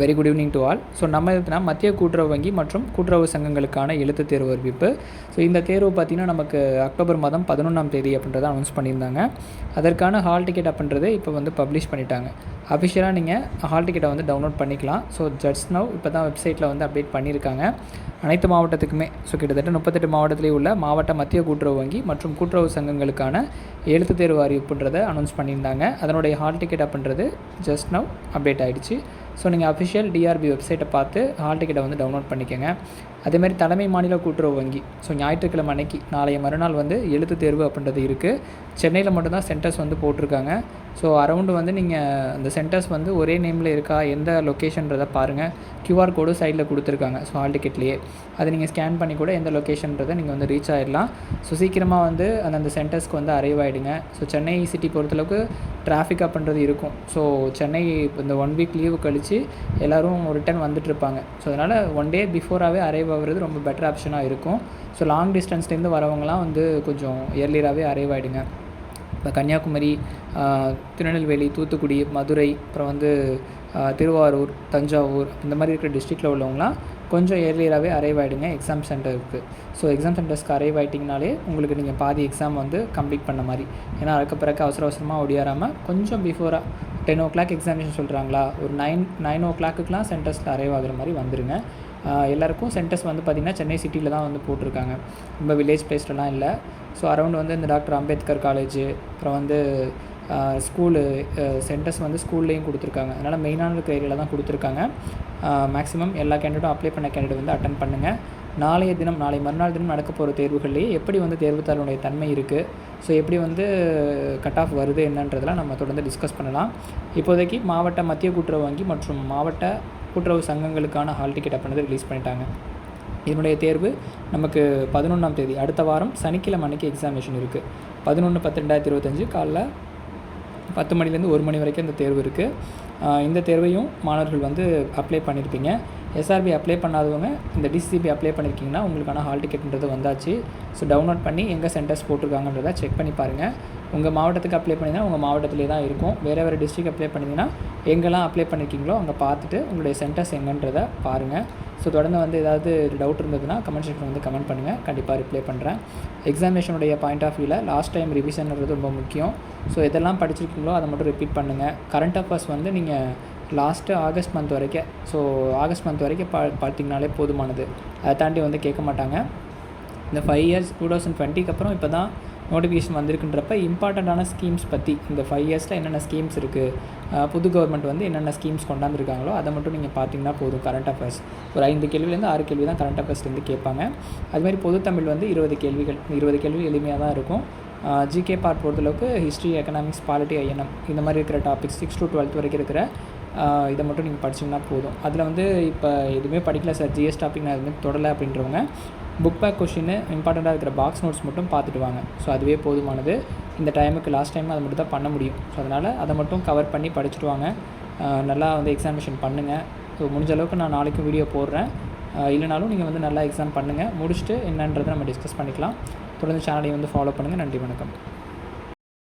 Very good evening to all so நம்ம எதுனா மத்திய கூட்டுறவு வங்கி மற்றும் கூட்டுறவு சங்கங்களுக்கான எழுத்து தேர்வு அறிவிப்பு. ஸோ இந்த தேர்வு பார்த்திங்கன்னா நமக்கு அக்டோபர் மாதம் பதினொன்றாம் தேதி அப்படின்றத அனௌன்ஸ் பண்ணியிருந்தாங்க. அதற்கான ஹால் டிக்கெட் அப்படின்றது இப்போ வந்து பப்ளிஷ் பண்ணிட்டாங்க. அஃபிஷியலாக நீங்கள் ஹால் டிக்கெட்டை வந்து டவுன்லோட் பண்ணிக்கலாம். ஸோ ஜட்ஸ் நவ் இப்போ தான் வெப்சைட்டில் வந்து அப்டேட் பண்ணியிருக்காங்க. அனைத்து மாவட்டத்துக்குமே ஸோ கிட்டத்தட்ட முப்பத்தெட்டு மாவட்டத்திலே உள்ள மாவட்ட மத்திய கூட்டுறவு வங்கி மற்றும் கூட்டுறவு சங்கங்களுக்கான எழுத்து தேர்வு அறிவிப்புன்றதை அனௌன்ஸ் பண்ணியிருந்தாங்க. அதனுடைய ஹால் டிக்கெட் அப்படின்றது ஜஸ்ட் நவ் அப்டேட் ஆகிடுச்சு ஸோ நீங்கள் அஃபிஷியல் டிஆர்பி வெப்சைட்டை பார்த்து ஹால் டிக்கெட்டை வந்து டவுன்லோட் பண்ணிக்கோங்க. அதேமாதிரி தலைமை மாநில கூட்டுறவு வங்கி. ஸோ ஞாயிற்றுக்கிழமை அன்னைக்கு நாளைய மறுநாள் வந்து எழுத்து தேர்வு அப்படின்றது இருக்குது சென்னையில் மட்டும்தான் சென்டர்ஸ் வந்து போட்டிருக்காங்க. ஸோ அரௌண்டு வந்து நீங்கள் அந்த சென்டர்ஸ் வந்து ஒரே நேமில் இருக்கா எந்த லொக்கேஷன்றதை பாருங்கள் கியூஆர் கோடு சைடில் கொடுத்துருக்காங்க. ஸோ ஹால் டிக்கெட்லேயே அதை நீங்கள் ஸ்கேன் பண்ணி கூட எந்த லொக்கேஷன்றதை நீங்கள் வந்து ரீச் ஆகிடலாம் ஸோ சீக்கிரமாக வந்து அந்தந்த சென்டர்ஸ்க்கு வந்து அரைவ் ஆகிடுங்க ஸோ சென்னை சிட்டி பொறுத்தளவுக்கு டிராஃபிக் அப்படின்றது இருக்கும். ஸோ சென்னை இந்த ஒன் வீக் லீவு கழித்து எல்லோரும் ரிட்டர்ன் வந்துட்டுருப்பாங்க ஸோ அதனால் ஒன் டே பிஃபோராகவே அரைவ் போகிறது ரொம்ப பெட்டர் ஆப்ஷனாக இருக்கும். ஸோ லாங் டிஸ்டன்ஸ்லேருந்து வரவங்களாம் வந்து கொஞ்சம் இயர்லியராகவே அரைவ் ஆகிடுங்க இப்போ கன்னியாகுமரி திருநெல்வேலி தூத்துக்குடி மதுரை அப்புறம் வந்து திருவாரூர் தஞ்சாவூர் இந்த மாதிரி இருக்கிற டிஸ்ட்ரிக்டில் உள்ளவங்களாம் கொஞ்சம் ஏர்லியராகவே அரைவ் ஆகிடுங்க எக்ஸாம் சென்டருக்கு ஸோ எக்ஸாம் சென்டர்ஸ்க்கு அரைவ் ஆகிட்டிங்கனாலே உங்களுக்கு நீங்கள் பாதி எக்ஸாம் வந்து கம்ப்ளீட் பண்ண மாதிரி. ஏன்னா அதுக்கு பிறகு அவசர அவசரமாக ஒடியாராமல் கொஞ்சம் பிஃபோராக டென் ஓ கிளாக் எக்ஸாமினேஷன் சொல்கிறாங்களா ஒரு நைன் நைன் ஓ கிளாக்குக்கெலாம் சென்டர்ஸில் அரைவ் ஆகிற மாதிரி வந்துடுங்க எல்லாருக்கும் சென்டர்ஸ் வந்து பார்த்திங்கன்னா சென்னை சிட்டியில் தான் வந்து போட்டிருக்காங்க. ரொம்ப வில்லேஜ் பிளேஸ்லலாம் இல்லை. ஸோ அரௌண்ட் வந்து இந்த டாக்டர் அம்பேத்கர் காலேஜு அப்புறம் வந்து ஸ்கூலு சென்டர்ஸ் வந்து ஸ்கூல்லேயும் கொடுத்துருக்காங்க. அதனால் மெயினான இருக்கிற ஏரியாவில் தான் கொடுத்துருக்காங்க. மேக்ஸிமம் எல்லா கேண்டிடேட்டும் அப்ளை பண்ண கேண்டிடேட் வந்து அட்டன் பண்ணுங்கள் நாளைய தினம் நாளை மறுநாள் தினம் நடக்க போகிற தேர்வுகள்லேயே எப்படி வந்து தேர்வுத்தாளுடைய தன்மை இருக்குது ஸோ எப்படி வந்து கட் ஆஃப் வருது என்னன்றதெல்லாம் நம்ம தொடர்ந்து டிஸ்கஸ் பண்ணலாம். இப்போதைக்கு மாவட்ட மத்திய கூட்டுறவு வங்கி மற்றும் மாவட்ட கூட்டுறவு சங்கங்களுக்கான ஹால் டிக்கெட் அப்படின்றத ரிலீஸ் பண்ணிட்டாங்க. இதனுடைய தேர்வு நமக்கு பதினொன்றாம் தேதி. அடுத்த வாரம் சனிக்கிழமை அன்றைக்கி எக்ஸாமினேஷன் இருக்குது பதினொன்று பத்து ரெண்டாயிரத்தி இருபத்தஞ்சு காலைல பத்து மணிலேருந்து ஒரு மணி வரைக்கும் இந்த தேர்வு இருக்குது இந்த தேர்வையும் மாணவர்கள் வந்து அப்ளை பண்ணியிருப்பீங்க எஸ்ஆர்பி அப்ளை பண்ணாதவங்க இந்த டிசிபி அப்ளை பண்ணியிருக்கீங்கன்னா உங்களுக்கான ஹால் டிக்கெட்ன்றது வந்தாச்சு. ஸோ டவுன்லோட் பண்ணி எங்கே சென்டர்ஸ் போட்டிருக்காங்கன்றதை செக் பண்ணி பாருங்கள் உங்கள் மாவட்டத்துக்கு அப்ளை பண்ணிங்கன்னா உங்கள் மாவட்டத்திலே தான் இருக்கும். வேறு வேறு டிஸ்ட்ரிக் அப்ளை பண்ணிங்கன்னா எங்கெல்லாம் அப்ளை பண்ணியிருக்கீங்களோ அங்கே பார்த்துட்டு உங்களுடைய சென்டர்ஸ் எங்கன்றதை பாருங்கள் ஸோ தொடர்ந்து வந்து ஏதாவது டவுட் இருந்ததுன்னா கமெண்ட் செக்ஷன் வந்து கமெண்ட் பண்ணுங்கள் கண்டிப்பாக ரிப்ளை பண்ணுறேன் எக்ஸாமினேஷனுடைய பாயிண்ட் ஆஃப் வியூவில் லாஸ்ட் டைம் ரிவிஷன்ன்றது ரொம்ப முக்கியம். ஸோ எதெல்லாம் படிச்சிருக்கீங்களோ அதை மட்டும் ரிப்பீட் பண்ணுங்கள் கரண்ட் அஃபேர்ஸ் வந்து நீங்கள் லாஸ்ட்டு ஆகஸ்ட் மந்த் வரைக்கும். ஸோ ஆகஸ்ட் மந்த் வரைக்கும் பா பார்த்திங்கனாலே போதுமானது. அதை தாண்டி வந்து கேட்க மாட்டாங்க. இந்த ஃபைவ் இயர்ஸ் டூ தௌசண்ட் டுவெண்ட்டிக்கு அப்புறம் இப்போ தான் நோட்டிஃபிகேஷன் வந்திருக்குன்றப்ப இம்பார்ட்டண்ட்டான ஸ்கீம்ஸ் பற்றி இந்த ஃபைவ் இயர்ஸில் என்னென்ன ஸ்கீம்ஸ் இருக்குது புது கவர்மெண்ட் வந்து என்னென்ன ஸ்கீம்ஸ் கொண்டாந்துருக்காங்களோ அதை மட்டும் நீங்கள் பார்த்தீங்கன்னா போதும் கரண்ட் அஃபேர்ஸ் ஒரு ஐந்து கேள்விலேருந்து ஆறு கேள்வி தான் கரண்ட் அஃபேர்ஸ்லேருந்து கேட்பாங்க. அதுமாதிரி பொது தமிழ் வந்து இருபது கேள்விகள் இருபது கேள்வி எளிமையாக தான் இருக்கும். ஜிகே பார்ட் பொறுத்தளவுக்கு ஹிஸ்ட்ரி எக்கனாமிக்ஸ் பாலிட்டி ஐஎன்எம் இந்த மாதிரி இருக்கிற டாபிக்ஸ் சிக்ஸ் டு டுவெல்த் வரைக்கும் இருக்கிற இதை மட்டும் நீங்கள் படிச்சிங்கன்னா போதும். அதில் வந்து இப்போ எதுவுமே படிக்கல சார். ஜிஎஸ் டாபிக் நான் எதுவுமே தொடலை அப்படின்றவங்க புக் பேக் கொஷின் இம்பார்ட்டண்ட்டாக இருக்கிற பாக்ஸ் நோட்ஸ் மட்டும் பார்த்துட்டு வாங்க. ஸோ அதுவே போதுமானது. இந்த டைமுக்கு லாஸ்ட் டைம் அதை மட்டும் தான் பண்ண முடியும். ஸோ அதனால் அதை மட்டும் கவர் பண்ணி படிச்சுட்டு வாங்க. நல்லா வந்து எக்ஸாமினேஷன் பண்ணுங்கள் ஸோ முடிஞ்ச அளவுக்கு நான் நாளைக்கும் வீடியோ போடுறேன். இல்லைனாலும் நீங்கள் வந்து நல்லா எக்ஸாம் பண்ணுங்கள் முடிச்சுட்டு என்னன்றதை நம்ம டிஸ்கஸ் பண்ணிக்கலாம். தொடர்ந்து சேனலையும் வந்து ஃபாலோ பண்ணுங்கள் நன்றி வணக்கம்.